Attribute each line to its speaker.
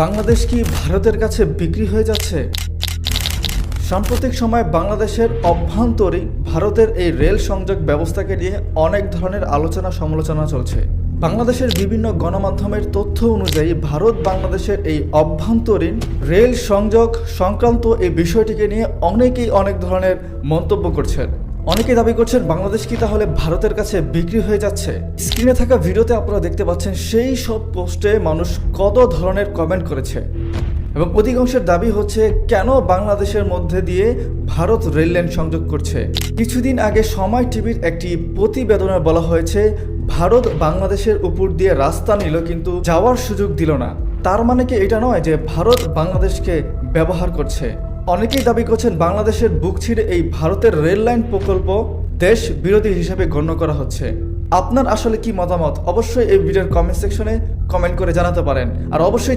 Speaker 1: বাংলাদেশ কি ভারতের কাছে বিক্রি হয়ে যাচ্ছে? সাম্প্রতিক সময়ে বাংলাদেশের অভ্যন্তরীণ ভারতের এই রেল সংযোগ ব্যবস্থাকে নিয়ে অনেক ধরনের আলোচনা সমালোচনা চলছে। বাংলাদেশের বিভিন্ন গণমাধ্যমের তথ্য অনুযায়ী ভারত বাংলাদেশের এই অভ্যন্তরীণ রেল সংযোগ সংক্রান্ত এই বিষয়টিকে নিয়ে অনেকেই অনেক ধরনের মন্তব্য করছেন। অনেকে দাবি করছেন বাংলাদেশ কি তাহলে ভারতের কাছে বিক্রি হয়ে যাচ্ছে। স্ক্রিনে থাকা ভিডিওতে আপনারা দেখতে পাচ্ছেন সেই সব পোস্টে মানুষ কত ধরনের কমেন্ট করেছে। এবং অধিকাংশের দাবি হচ্ছে, কেন বাংলাদেশের মধ্যে দিয়ে ভারত রেল লাইন সংযোগ করছে? কিছুদিন আগে সময় টিভির একটি প্রতিবেদনে বলা হয়েছে, ভারত বাংলাদেশের উপর দিয়ে রাস্তা নিল কিন্তু যাওয়ার সুযোগ দিল না। তার মানে কি এটা নয় যে ভারত বাংলাদেশকে ব্যবহার করছে? অনেকেই দাবি করছেন বাংলাদেশের বুক ছিঁড়ে এই ভারতের রেল লাইন প্রকল্প দেশ বিরোধী হিসেবে গণ্য করা হচ্ছে। আপনার আসলে কি মতামত? অবশ্যই এই ভিডিওর কমেন্ট সেকশনে কমেন্ট করে জানাতে পারেন। আর অবশ্যই